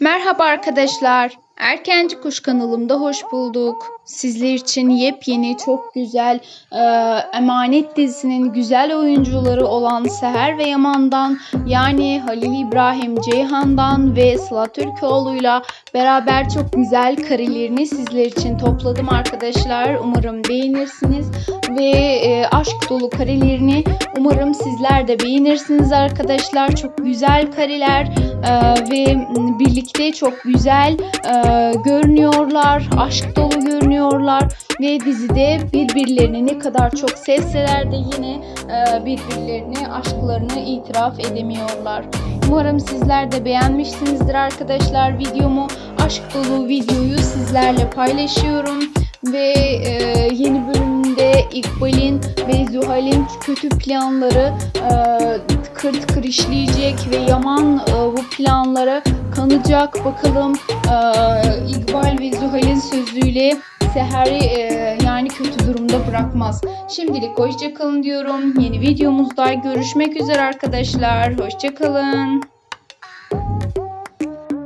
Merhaba arkadaşlar. Erkenci Kuş kanalımda hoş bulduk. Sizler için yepyeni, çok güzel e, Emanet dizisinin güzel oyuncuları olan Seher ve Yaman'dan yani Halil İbrahim Ceyhan'dan ve Sıla Türkoğlu'yla beraber çok güzel karelerini sizler için topladım arkadaşlar. Umarım beğenirsiniz ve e, aşk dolu karelerini umarım sizler de beğenirsiniz arkadaşlar. Çok güzel kareler e, ve birlikte çok güzel e, görünüyorlar. Aşk dolu görünüyorlar ve dizide birbirlerini ne kadar çok sevseler de yine e, birbirlerini aşklarını itiraf edemiyorlar. Umarım sizler de beğenmişsinizdir arkadaşlar videomu. Aşk dolu videoyu sizlerle paylaşıyorum ve e, İkbal'in ve Zuhal'in kötü planları e, tıkır tıkır işleyecek ve Yaman e, bu planlara kanacak. Bakalım e, İkbal ve Zuhal'in sözüyle Seher'i e, yani kötü durumda bırakmaz. Şimdilik hoşçakalın diyorum. Yeni videomuzda görüşmek üzere arkadaşlar. Hoşçakalın.